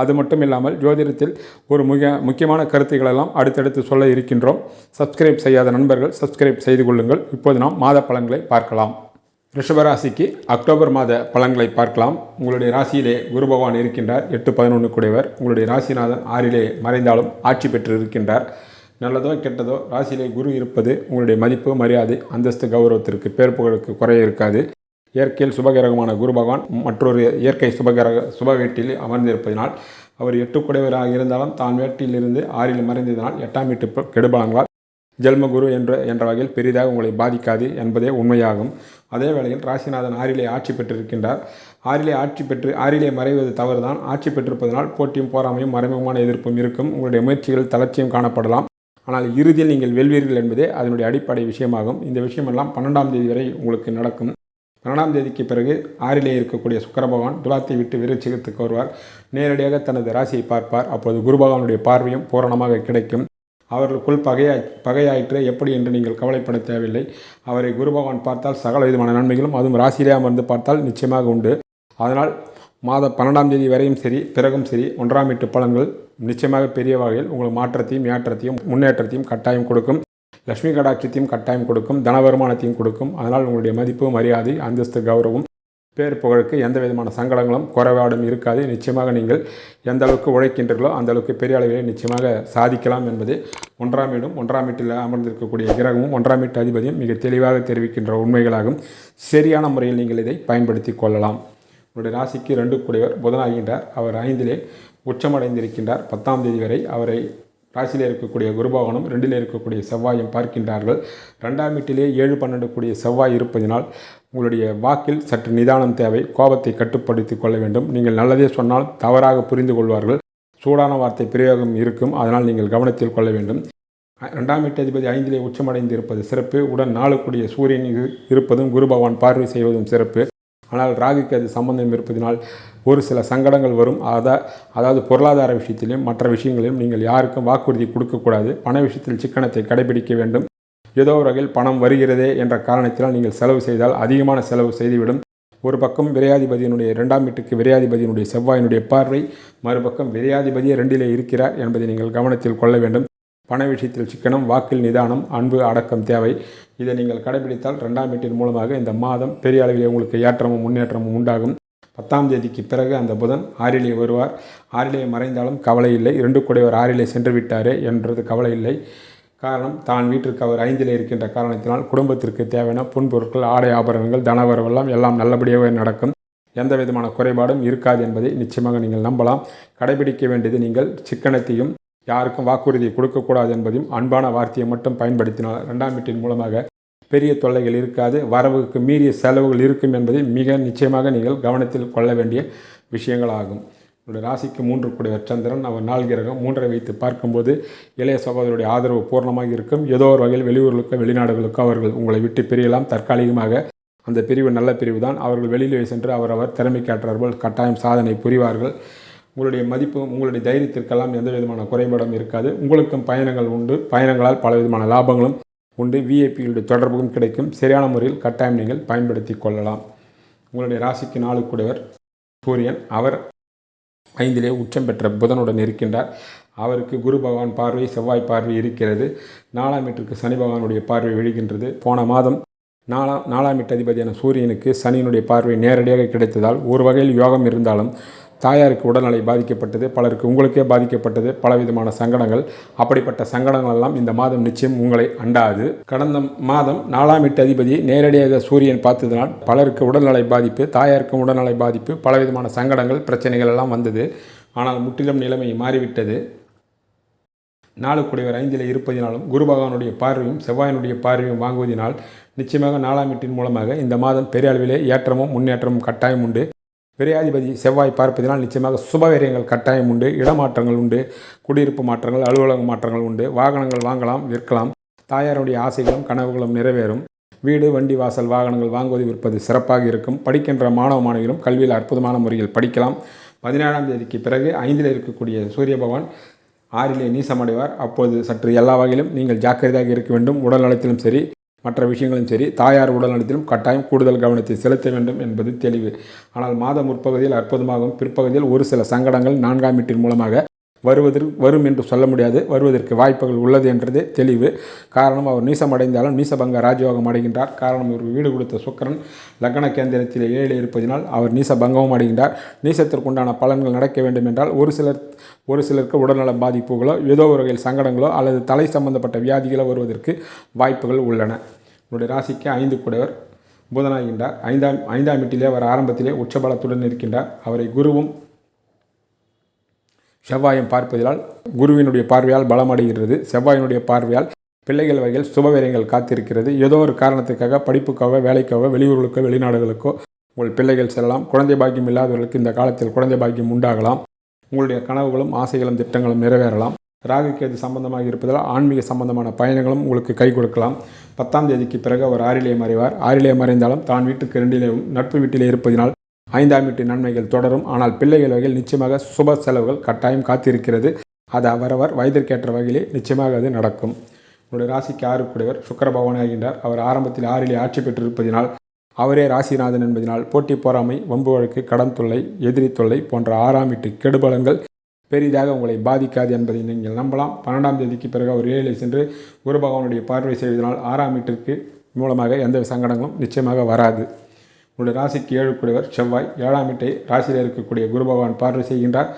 அது மட்டும் இல்லாமல் ஜோதிடத்தில் ஒரு மிக முக்கியமான கருத்துக்களெல்லாம் அடுத்தடுத்து சொல்ல இருக்கின்றோம். சப்ஸ்கிரைப் செய்யாத நண்பர்கள் சப்ஸ்கிரைப் செய்து கொள்ளுங்கள். இப்போது நாம் மாத பலன்களை பார்க்கலாம். ரிஷபராசிக்கு அக்டோபர் மாத பலன்களை பார்க்கலாம். உங்களுடைய ராசியிலே குரு பகவான் இருக்கின்றார். எட்டு பதினொன்று கூடியவர். உங்களுடைய ராசிநாதன் ஆறிலே மறைந்தாலும் ஆட்சி பெற்று இருக்கின்றார். நல்லதோ கெட்டதோ ராசியிலே குரு இருப்பது உங்களுடைய மதிப்பு மரியாதை அந்தஸ்து கௌரவத்திற்கு பேர் புகழுக்கு குறைய இருக்காது. இயற்கையில் சுபகிரகமான குரு பகவான் மற்றொரு இயற்கை சுபகிரக சுப அமர்ந்திருப்பதினால் அமர்ந்திருப்பதனால் அவர் எட்டுக்குடையவராக இருந்தாலும் தான் வேட்டியிலிருந்து ஆறில் மறைந்ததினால் எட்டாம் வீட்டு கெடுபலங்களால் ஜென்மகுரு என்ற என்ற வகையில் பெரிதாக உங்களை பாதிக்காது என்பதே உண்மையாகும். அதே வேளையில் ராசிநாதன் ஆறிலே ஆட்சி பெற்றிருக்கின்றார். ஆறிலே ஆட்சி பெற்று ஆறிலே மறைவது தவறுதான். ஆட்சி பெற்றிருப்பதனால் போட்டியும் போராமையும் மறைமுகமான எதிர்ப்பும் இருக்கும். உங்களுடைய முயற்சிகள் தளர்ச்சியும் காணப்படலாம். ஆனால் இறுதியில் நீங்கள் வெல்வீர்கள் என்பதே அதனுடைய அடிப்படை விஷயமாகும். இந்த விஷயமெல்லாம் பன்னெண்டாம் தேதி வரை உங்களுக்கு நடக்கும். பன்னெண்டாம் தேதிக்கு பிறகு ஆறிலே இருக்கக்கூடிய சுக்கர பகவான் துலாத்தை விட்டு விருச்சிகத்துக்கு வருவார் நேரடியாக தனது ராசியை பார்ப்பார். அப்போது குரு பகவானுடைய பார்வையும் பூரணமாக கிடைக்கும். அவர்களுக்குள் பகையாய் பகையாயிற்று. எப்படி என்று நீங்கள் கவலைப்பட தேவையில்லை. அவரை குரு பகவான் பார்த்தால் சகல விதமான நன்மைகளும் அதுவும் ராசியிலே அமர்ந்து பார்த்தால் நிச்சயமாக உண்டு. அதனால் மாத பன்னெண்டாம் தேதி வரையும் சரி பிறகும் சரி ஒன்றாம் வீட்டு பலன்கள் நிச்சயமாக பெரிய வகையில் உங்களுக்கு மாற்றத்தையும் ஏற்றத்தையும் முன்னேற்றத்தையும் கட்டாயம் கொடுக்கும். லக்ஷ்மி கடாட்சியத்தையும் கட்டாயம் கொடுக்கும் தன வருமானத்தையும் கொடுக்கும். அதனால் உங்களுடைய மதிப்பு மரியாதை அந்தஸ்து கௌரவம் பேர் புகழுக்கு எந்த விதமான சங்கடங்களும் குறைபாடும் இருக்காது. நிச்சயமாக நீங்கள் எந்த அளவுக்கு உழைக்கின்றீர்களோ அந்த அளவுக்கு பெரிய அளவிலே நிச்சயமாக சாதிக்கலாம் என்பது ஒன்றாம் வீடும் ஒன்றாம் வீட்டில் அமர்ந்திருக்கக்கூடிய கிரகமும் ஒன்றாம் வீட்டு அதிபதியும் மிக தெளிவாக தெரிவிக்கின்ற உண்மைகளாகும். சரியான முறையில் நீங்கள் இதை பயன்படுத்தி கொள்ளலாம். உங்களுடைய ராசிக்கு ரெண்டு கூடியவர் புதனாகின்றார். அவர் ஐந்திலே உச்சமடைந்திருக்கின்றார். பத்தாம் தேதி வரை அவரை ராசியில் இருக்கக்கூடிய குருபவனும் ரெண்டில் இருக்கக்கூடிய செவ்வாயும் பார்க்கின்றார்கள். ரெண்டாம் வீட்டிலே ஏழு பன்னெண்டு கூடிய செவ்வாய் இருப்பதினால் உங்களுடைய வாக்கில் சற்று நிதானம் தேவை. கோபத்தை கட்டுப்படுத்தி கொள்ள வேண்டும். நீங்கள் நல்லதே சொன்னால் தவறாக புரிந்து கொள்வார்கள். சூடான வார்த்தை பிரயோகம் இருக்கும். அதனால் நீங்கள் கவனத்தில் கொள்ள வேண்டும். ரெண்டாம் வீட்டு அதிபதி ஐந்திலே உச்சமடைந்து இருப்பது சிறப்பு. உடன் நாளுக்குடைய சூரியன் இரு- இருப்பதும் குரு பகவான் பார்வை செய்வதும் சிறப்பு. ஆனால் ராகுக்கு அது சம்பந்தம் இருப்பதினால் ஒரு சில சங்கடங்கள் வரும். அதை அதாவது பொருளாதார விஷயத்திலும் மற்ற விஷயங்களிலும் நீங்கள் யாருக்கும் வாக்குறுதி கொடுக்கக்கூடாது. பண விஷயத்தில் சிக்கனத்தை கடைபிடிக்க வேண்டும். ஏதோ ஒரு வகையில் பணம் வருகிறதே என்ற காரணத்தினால் நீங்கள் செலவு செய்தால் அதிகமான செலவு செய்துவிடும். ஒரு பக்கம் விரையாதிபதியினுடைய இரண்டாம் வீட்டுக்கு விரையாதிபதியினுடைய செவ்வாயினுடைய பார்வை மறுபக்கம் விரையாதிபதியே ரெண்டிலே இருக்கிறார் என்பதை நீங்கள் கவனத்தில் கொள்ள வேண்டும். பண விஷயத்தில் சிக்கனம் வாக்கில் நிதானம் அன்பு அடக்கம் தேவை. இதை நீங்கள் கடைபிடித்தால் ரெண்டாம் வீட்டின் மூலமாக இந்த மாதம் பெரிய அளவில் உங்களுக்கு ஏற்றமும் முன்னேற்றமும் உண்டாகும். பத்தாம் தேதிக்கு பிறகு அந்த புதன் ஆறிலே வருவார். ஆறிலே மறைந்தாலும் கவலை இல்லை. இரண்டு கூடையவர் ஆறிலே சென்று விட்டாரே என்றது கவலை இல்லை. காரணம் தான் வீட்டிற்கு அவர் ஐந்திலே இருக்கின்ற காரணத்தினால் குடும்பத்திற்கு தேவையான புன்பொருட்கள் ஆடை ஆபரணங்கள் தனவரவெல்லாம் எல்லாம் நல்லபடியாகவே நடக்கும். எந்த விதமான குறைபாடும் இருக்காது என்பதை நிச்சயமாக நீங்கள் நம்பலாம். கடைபிடிக்க வேண்டியது நீங்கள் சிக்கனத்தையும் யாருக்கும் வாக்குறுதியை கொடுக்கக்கூடாது என்பதையும் அன்பான வார்த்தையை மட்டும் பயன்படுத்தினால் ரெண்டாம் வீட்டின் மூலமாக பெரிய தொல்லைகள் இருக்காது. வரவுக்கு மீறிய செலவுகள் இருக்கும் என்பதை மிக நிச்சயமாக நீங்கள் கவனத்தில் கொள்ள வேண்டிய விஷயங்கள் ஆகும் உங்களுடைய ராசிக்கு மூன்று கூடியவர் சந்திரன் அவர் நாள் கிரகம் மூன்றை வைத்து பார்க்கும்போது இளைய சகோதரருடைய ஆதரவு பூர்ணமாக இருக்கும். ஏதோ ஒரு வகையில் வெளியூர்களுக்கோ வெளிநாடுகளுக்கோ அவர்கள் உங்களை விட்டு பிரியலாம். தற்காலிகமாக அந்த பிரிவு நல்ல பிரிவு தான். அவர்கள் வெளியிலே சென்று அவரவர் காட்டுறார்கள் கட்டாயம் சாதனை புரிவார்கள். உங்களுடைய மதிப்பு உங்களுடைய தைரியத்திற்கெல்லாம் எந்த விதமான குறைபாடும் இருக்காது. உங்களுக்கும் பயணங்கள் உண்டு. பயணங்களால் பல விதமான லாபங்களும் உண்டு. விஐபிகளுடைய தொடர்பும் கிடைக்கும். சரியான முறையில் கட்டாயம் நீங்கள் பயன்படுத்தி கொள்ளலாம். உங்களுடைய ராசிக்கு நாளுக்குடையவர் கூடவர் சூரியன். அவர் ஐந்திலே உச்சம் பெற்ற புதனுடன் இருக்கின்றார். அவருக்கு குரு பகவான் பார்வை செவ்வாய் பார்வை இருக்கிறது. நாலாம் வீட்டிற்கு சனி பகவானுடைய பார்வை விழுகின்றது. போன மாதம் நாலாம் நாலாம் வீட்டு அதிபதியான சூரியனுக்கு சனியினுடைய பார்வை நேரடியாக கிடைத்ததால் ஒரு வகையில் யோகம் இருந்தாலும் தாயாருக்கு உடல்நிலை பாதிக்கப்பட்டது பலருக்கு உங்களுக்கே பாதிக்கப்பட்டது பலவிதமான சங்கடங்கள். அப்படிப்பட்ட சங்கடங்கள் எல்லாம் இந்த மாதம் நிச்சயம் உங்களை அண்டாது. கடந்த மாதம் நாலாம் வீட்டு அதிபதி நேரடியாக சூரியன் பார்த்ததினால் பலருக்கு உடல்நலை பாதிப்பு தாயாருக்கும் உடல்நலை பாதிப்பு பலவிதமான சங்கடங்கள் பிரச்சனைகள் எல்லாம் வந்தது. ஆனால் முற்றிலும் நிலைமை மாறிவிட்டது. நாளுக்குடையவர் ஐந்தில் இருப்பதினாலும் குரு பகவானுடைய பார்வையும் செவ்வாயினுடைய பார்வையும் வாங்குவதினால் நிச்சயமாக நாலாம் வீட்டின் மூலமாக இந்த மாதம் பெரிய அளவிலே ஏற்றமும் முன்னேற்றமும் கட்டாயம் உண்டு. விரையாதிபதி செவ்வாய் பார்ப்பதினால் நிச்சயமாக சுபவீரியங்கள் கட்டாயம் உண்டு இடமாற்றங்கள் உண்டு குடியிருப்பு மாற்றங்கள் அலுவலக மாற்றங்கள் உண்டு வாகனங்கள் வாங்கலாம் விற்கலாம் தாயாருடைய ஆசைகளும் கனவுகளும் நிறைவேறும். வீடு வண்டி வாசல் வாகனங்கள் வாங்குவது விற்பது சிறப்பாக இருக்கும். படிக்கின்ற மாணவ மாணவிகளும் கல்வியில் அற்புதமான முறையில் படிக்கலாம். பதினேழாம் தேதிக்கு பிறகு ஐந்தில் இருக்கக்கூடிய சூரிய பகவான் ஆறிலே நீசமடைவார். அப்போது சற்று எல்லா வகையிலும் நீங்கள் ஜாக்கிரதையாக இருக்க வேண்டும். உடல் நலத்திலும் சரி. மற்ற விஷயங்களும் சரி தாயார் உடல்நலத்திலும் கட்டாயம் கூடுதல் கவனத்தை செலுத்த வேண்டும் என்பது தெளிவு. ஆனால் மாத முற்பகுதியில் அற்புதமாகவும் பிற்பகுதியில் ஒரு சில சங்கடங்கள் நான்காம் வீட்டின் மூலமாக வருவதற்கு வரும் என்று சொல்ல முடியாது. வருவதற்கு வாய்ப்புகள் உள்ளது என்றதே தெளிவு. காரணம் அவர் நீசமடைந்தாலும் நீசபங்க ராஜயோகம் அடைகின்றார். காரணம் இவர் வீடு கொடுத்த சுக்கரன் லக்ன கேந்திரத்தில் ஏழு இருப்பதினால் அவர் நீசபங்கமும் அடைகின்றார். நீசத்திற்குண்டான பலன்கள் நடக்க வேண்டும் என்றால் ஒரு சிலர் ஒரு சிலருக்கு உடல்நல பாதிப்புகளோ ஏதோ ஒரு வகையில் சங்கடங்களோ அல்லது தலை சம்பந்தப்பட்ட வியாதிகளோ வருவதற்கு வாய்ப்புகள் உள்ளன. உங்களுடைய ராசிக்கு ஐந்து கூடவர் புதனாகின்றார். ஐந்தாம் ஐந்தாம் வீட்டிலே அவர் ஆரம்பத்திலே உச்சபலத்துடன் இருக்கின்றார். அவரை குருவும் செவ்வாயும் பார்ப்பதால் குருவினுடைய பார்வையால் பலமடைகிறது. செவ்வாயினுடைய பார்வையால் பிள்ளைகள் வகையில் சுபவீரியங்கள் காத்திருக்கிறது. ஏதோ ஒரு காரணத்துக்காக படிப்புக்காக வேலைக்காக வெளியூர்களுக்கோ வெளிநாடுகளுக்கோ உங்கள் பிள்ளைகள் செல்லலாம். குழந்தை பாக்கியம் இல்லாதவர்களுக்கு இந்த காலத்தில் குழந்தை பாக்கியம் உண்டாகலாம். உங்களுடைய கனவுகளும் ஆசைகளும் திட்டங்களும் நிறைவேறலாம். ராகுக்கேது சம்பந்தமாக இருப்பதால் ஆன்மீக சம்பந்தமான பயணங்களும் உங்களுக்கு கை கொடுக்கலாம். பத்தாம் தேதிக்கு பிறகு அவர் ஆறிலே மறைவார். ஆறிலே மறைந்தாலும் தான் வீட்டுக்கு இரண்டிலேயும் நட்பு வீட்டிலே இருப்பதினால் ஐந்தாம் வீட்டு நன்மைகள் தொடரும். ஆனால் பிள்ளைகள் வகையில் நிச்சயமாக சுப செலவுகள் கட்டாயம் காத்திருக்கிறது. அது அவரவர் வயதிற்கேற்ற வகையிலே நிச்சயமாக அது நடக்கும். உங்களுடைய ராசிக்கு ஆறு கூடியவர் சுக்கர பகவான் ஆகின்றார். அவர் ஆரம்பத்தில் ஆறிலே ஆட்சி பெற்றிருப்பதினால் அவரே ராசிநாதன் என்பதனால் போட்டி போராமை வம்பு வழக்கு கடன் தொல்லை எதிரி தொல்லை போன்ற ஆறாம் வீட்டு கெடுபலங்கள் பெரிதாக உங்களை பாதிக்காது என்பதை நீங்கள் நம்பலாம். பன்னெண்டாம் தேதிக்கு பிறகு அவர் ஏழிலே சென்று குரு பகவானுடைய பார்வை செய்வதனால் ஆறாம் வீட்டிற்கு மூலமாக எந்த சங்கடங்களும் நிச்சயமாக வராது. உங்களுடைய ராசிக்கு ஏழு கூடியவர் செவ்வாய். ஏழாம் வீட்டை ராசியில் இருக்கக்கூடிய குரு பகவான் பார்வை செய்கின்றார்.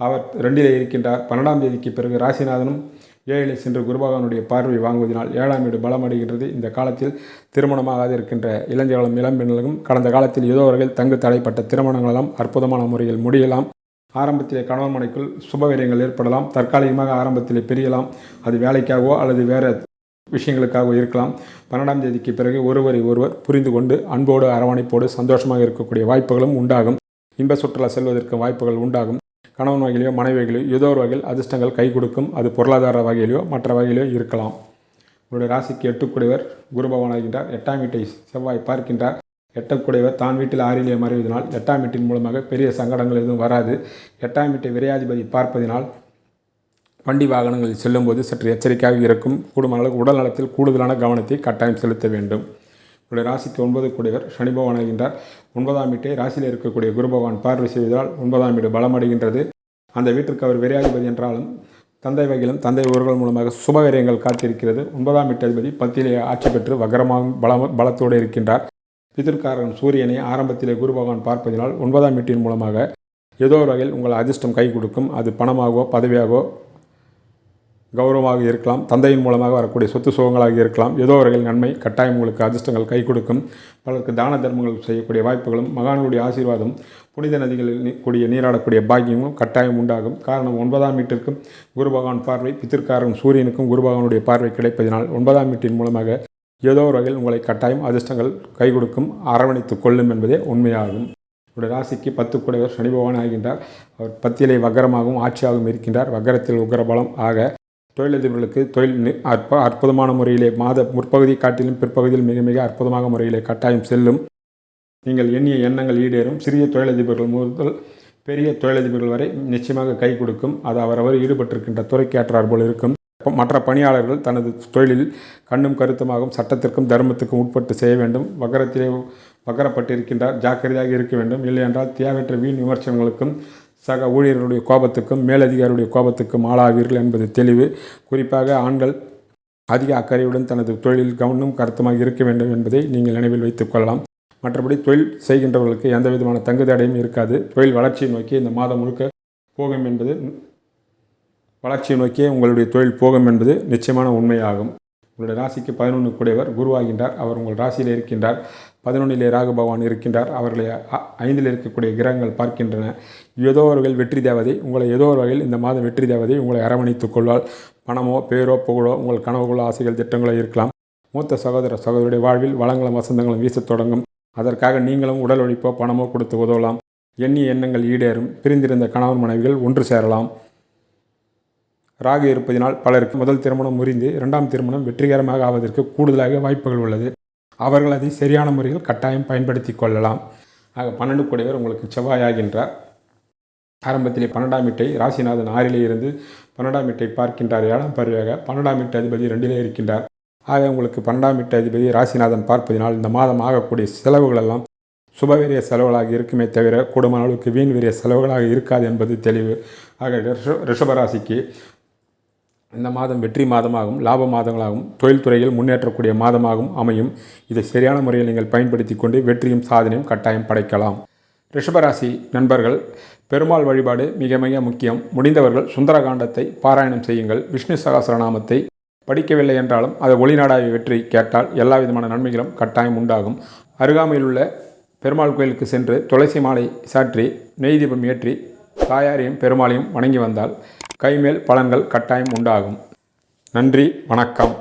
அவர் ரெண்டிலே இருக்கின்றார். பன்னெண்டாம் தேதிக்கு பிறகு ராசிநாதனும் ஏழிலே சென்று குரு பகவானுடைய பார்வை வாங்குவதனால் ஏழாம் வீடு பலமடைகின்றது. இந்த காலத்தில் திருமணமாகாது இருக்கின்ற இளைஞர்களும் இளம்பெண்களும் கடந்த காலத்தில் ஏதோ அவர்கள் தங்கு தடைப்பட்ட திருமணங்களெல்லாம் அற்புதமான முறையில் முடியலாம். ஆரம்பத்திலே கணவன் மனைக்குள் சுபவீரியங்கள் ஏற்படலாம். தற்காலிகமாக ஆரம்பத்திலே பிரியலாம். அது வேலைக்காகவோ அல்லது வேறு விஷயங்களுக்காக இருக்கலாம். பன்னெண்டாம் தேதிக்கு பிறகு ஒருவரை ஒருவர் புரிந்து கொண்டு அன்போடு அரவணைப்போடு சந்தோஷமாக இருக்கக்கூடிய வாய்ப்புகளும் உண்டாகும். இன்ப சுற்றுலா செல்வதற்கு வாய்ப்புகள் உண்டாகும். கணவன் வகையிலையோ மனைவிகளோ ஏதோ ஒரு வகையில் அதிர்ஷ்டங்கள் கை கொடுக்கும். அது பொருளாதார வகையிலையோ மற்ற வகையிலையோ இருக்கலாம். உங்களுடைய ராசிக்கு எட்டுக்குடையவர் குரு பகவான் ஆகின்றார். எட்டாம் வீட்டை செவ்வாய் பார்க்கின்றார். எட்டக்குடையவர் தான் வீட்டில் ஆறிலே மறைவதனால் எட்டாம் வீட்டின் மூலமாக பெரிய சங்கடங்கள் எதுவும் வராது. எட்டாம் வீட்டை விரையாதிபதி பார்ப்பதினால் வண்டி வாகனங்களில் செல்லும்போது சற்று எச்சரிக்கையாக இருக்கும். கூடுமான அளவுக்கு உடல் நலத்தில் கூடுதலான கவனத்தை கட்டாயம் செலுத்த வேண்டும். உங்களுடைய ராசிக்கு ஒன்பது கூடியவர் சனி பகவான் ஆகின்றார். ஒன்பதாம் வீட்டை ராசியில் இருக்கக்கூடிய குரு பகவான் பார்வை செய்வதால் ஒன்பதாம் வீடு பலமடைகின்றது. அந்த வீட்டிற்கு அவர் விரையாதிபதி என்றாலும் தந்தை வகையிலும் தந்தை ஊர்கள் மூலமாக சுபவீரியங்கள் காத்திருக்கிறது. ஒன்பதாம் வீட்டு அதிபதி பத்திலே ஆட்சி பெற்று வகரமாகவும் பல பலத்தோடு இருக்கின்றார். பிதிர்காரன் சூரியனை ஆரம்பத்திலே குரு பகவான் பார்ப்பதினால் ஒன்பதாம் வீட்டின் மூலமாக ஏதோ ஒரு வகையில் உங்கள் அதிர்ஷ்டம் கை கொடுக்கும். அது பணமாகவோ பதவியாகவோ கௌரவமாக இருக்கலாம் தந்தையின் மூலமாக வரக்கூடிய சொத்து சுகங்களாக இருக்கலாம். ஏதோ வகையில் நன்மை கட்டாயம் உங்களுக்கு அதிர்ஷ்டங்கள் கை கொடுக்கும். பலருக்கு தான தர்மங்கள் செய்யக்கூடிய வாய்ப்புகளும் மகான்களுடைய ஆசீர்வாதம் புனித நதிகளில் கூடிய நீராடக்கூடிய பாக்கியமும் கட்டாயம் உண்டாகும். காரணம் ஒன்பதாம் வீட்டிற்கும் குரு பகவான் பார்வை பித்திருக்காரன் சூரியனுக்கும் குரு பகவானுடைய பார்வை கிடைப்பதினால் ஒன்பதாம் வீட்டின் மூலமாக ஏதோ ஒரு வகையில் உங்களை கட்டாயம் அதிர்ஷ்டங்கள் கை கொடுக்கும் அரவணைத்துக் கொள்ளும் என்பதே உண்மையாகும். உடைய ராசிக்கு பத்து கூடவர் சனி பகவான் ஆகின்றார். அவர் பத்தியிலே வக்கரமாகவும் ஆட்சியாகவும் இருக்கின்றார். வக்கரத்தில் உக்கரபலம் ஆக தொழிலதிபர்களுக்கு தொழில் அற்ப அற்புதமான முறையிலே மாத முற்பகுதி காட்டிலும் பிற்பகுதியில் மிக மிக அற்புதமாக முறையிலே கட்டாயம் செல்லும். நீங்கள் எண்ணிய எண்ணங்கள் ஈடேறும். சிறிய தொழிலதிபர்கள் முதல் பெரிய தொழிலதிபர்கள் வரை நிச்சயமாக கை கொடுக்கும். அது அவரவர் ஈடுபட்டிருக்கின்ற துறைக்கு ஏற்றார் போல் இருக்கும். மற்ற பணியாளர்கள் தனது தொழிலில் கண்ணும் கருத்துமாகவும் சட்டத்திற்கும் தர்மத்துக்கும் உட்பட்டு செய்ய வேண்டும். வக்கரத்திலே வக்கரப்பட்டிருக்கின்றார். ஜாக்கிரதையாக இருக்க வேண்டும். இல்லையென்றால் தேவையற்ற வீண் விமர்சனங்களுக்கும் சக ஊழியர்களுடைய கோபத்துக்கும் மேலதிகாரியுடைய கோபத்துக்கும் ஆளாவீர்கள் என்பது தெளிவு. குறிப்பாக ஆண்கள் அதிக அக்கறையுடன் தனது தொழிலில் கவனம் கருத்துமாக இருக்க வேண்டும் என்பதை நீங்கள் நினைவில் வைத்துக் கொள்ளலாம். மற்றபடி தொழில் செய்கின்றவர்களுக்கு எந்த விதமான தங்குதடையும் இருக்காது. தொழில் வளர்ச்சியை நோக்கி இந்த மாதம் முழுக்க போகும் என்பது வளர்ச்சியை நோக்கியே உங்களுடைய தொழில் போகும் என்பது நிச்சயமான உண்மையாகும். உங்களுடைய ராசிக்கு பதினொன்று கூடியவர் குருவாகின்றார். அவர் உங்கள் ராசியில் இருக்கின்றார். பதினொன்றிலே ராகு பகவான் இருக்கின்றார். அவர்களை அ- ஐந்தில் இருக்கக்கூடிய கிரகங்கள் பார்க்கின்றன. ஏதோ ஒரு வகையில் வெற்றி தேவதை உங்களை ஏதோ ஒரு வகையில் இந்த மாதம் வெற்றி தேவதை உங்களை அரவணைத்துக் கொள்வாள். பணமோ பேரோ புகழோ உங்கள் கனவுகளோ ஆசைகள் திட்டங்களோ இருக்கலாம். மூத்த சகோதர சகோதரியுடைய வாழ்வில் வளங்களும் வசந்தங்களும் வீசத் தொடங்கும். அதற்காக நீங்களும் உடல் ஒழிப்போ பணமோ கொடுத்து உதவலாம். எண்ணிய எண்ணங்கள் ஈடேறும். பிரிந்திருந்த கணவன் மனைவிகள் ஒன்று சேரலாம். ராகு இருப்பதினால் பலருக்கு முதல் திருமணம் முறிந்து இரண்டாம் திருமணம் வெற்றிகரமாக ஆவதற்கு கூடுதலாக வாய்ப்புகள் உள்ளது. அவர்கள் அதை சரியான முறையில் கட்டாயம் பயன்படுத்தி கொள்ளலாம். ஆக பன்னெண்டு கூடியவர் உங்களுக்கு செவ்வாயாகின்றார். ஆரம்பத்திலே பன்னெண்டாம் வீட்டை ராசிநாதன் ஆறிலே இருந்து பன்னெண்டாம் வீட்டை பார்க்கின்றார் ஏழாம் பருவாக பன்னெண்டாம் வீட்டு அதிபதி ரெண்டிலே இருக்கின்றார். ஆக உங்களுக்கு பன்னெண்டாம் வீட்டு அதிபதி ராசிநாதன் பார்ப்பதினால் இந்த மாதம் ஆகக்கூடிய செலவுகளெல்லாம் சுபவீரிய செலவுகளாக இருக்குமே தவிர கூடுமான அளவுக்கு வீண் வீரிய செலவுகளாக இருக்காது என்பது தெளிவு. ஆக ரிஷபராசிக்கு இந்த மாதம் வெற்றி மாதமாகவும் லாப மாதங்களாகவும் தொழில்துறையில் முன்னேற்றக்கூடிய மாதமாகவும் அமையும். இதை சரியான முறையில் நீங்கள் பயன்படுத்தி கொண்டு வெற்றியும் சாதனையும் கட்டாயம் படைக்கலாம். ரிஷபராசி நண்பர்கள் பெருமாள் வழிபாடு மிக மிக முக்கியம். முடிந்தவர்கள் சுந்தரகாண்டத்தை பாராயணம் செய்யுங்கள். விஷ்ணு சகசரநாமத்தை படிக்கவில்லை என்றாலும் அதை ஒளிநாடாவி வெற்றி கேட்டால் எல்லா விதமான நன்மைகளும் கட்டாயம் உண்டாகும். அருகாமையில் உள்ள பெருமாள் கோயிலுக்கு சென்று துளசி மாலை சாற்றி நெய் தீபம் ஏற்றி தாயாரையும் பெருமாளையும் வணங்கி வந்தால் கைமேல் பலன்கள் கட்டாயம் உண்டாகும். நன்றி வணக்கம்.